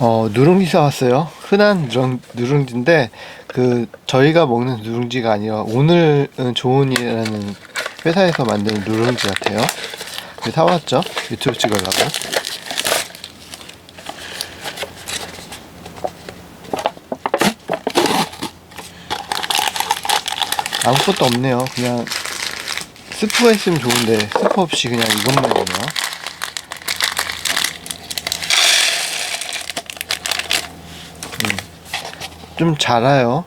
어, 누룽지 사왔어요. 흔한 누룽, 누룽지인데, 그, 저희가 먹는 누룽지가 아니라, 오늘은 좋은이라는 회사에서 만든 누룽지 같아요. 사왔죠. 유튜브 찍으려고. 아무것도 없네요. 그냥, 스프가 있으면 좋은데, 스프 없이 그냥 이것만 있네요. 좀 자라요.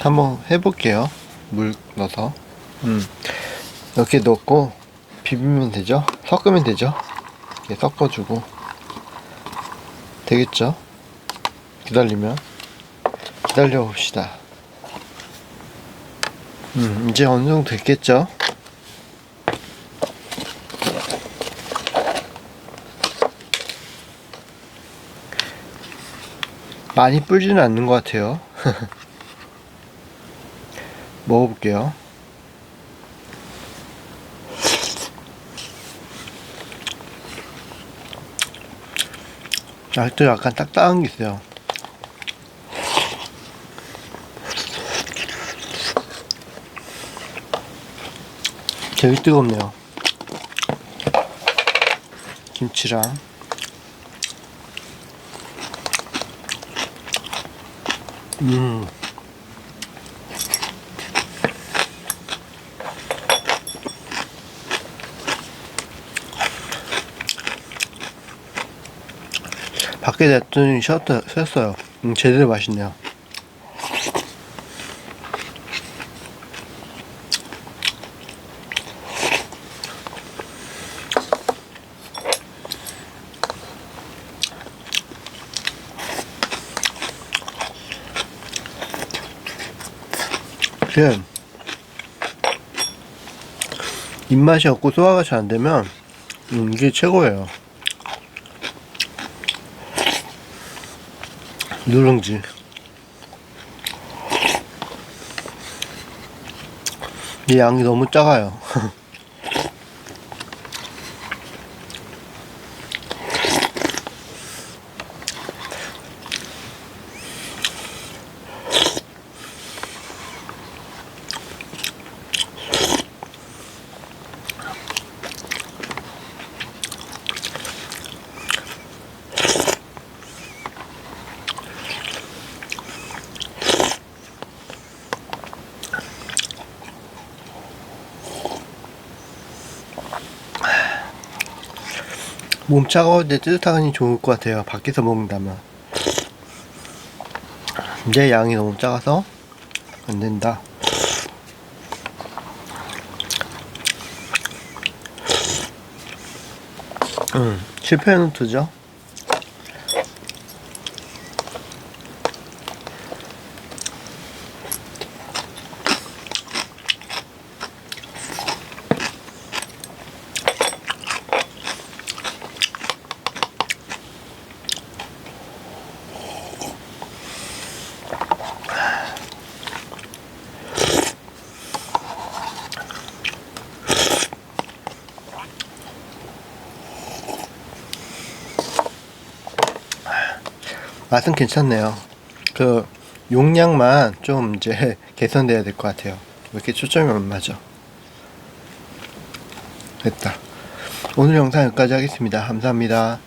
한번 해볼게요. 물 넣어서. 음. 이렇게 넣고 비비면 되죠? 섞으면 되죠? 이렇게 섞어주고. 되겠죠? 기다리면. 기다려 봅시다. 음, 이제 어느 정도 됐겠죠? 많이 불지는 않는 것 같아요. 먹어볼게요. 아직도 약간 딱딱한 게 있어요. 되게 뜨겁네요. 김치랑 음. 밖에 냈더니 쉬었다, 쉬었어요. 음, 제대로 맛있네요. 이게 입맛이 없고 소화가 잘 안 되면 음, 이게 최고예요. 누룽지. 이 양이 너무 작아요. 몸 차가울 때 뜨뜻하니 좋을 것 같아요. 밖에서 먹는다면. 이제 양이 너무 작아서 안 된다. 음, 실패 노트죠. 맛은 괜찮네요. 그 용량만 좀 이제 개선돼야 될 것 같아요. 왜 이렇게 초점이 안 맞아? 됐다. 오늘 영상 여기까지 하겠습니다. 감사합니다.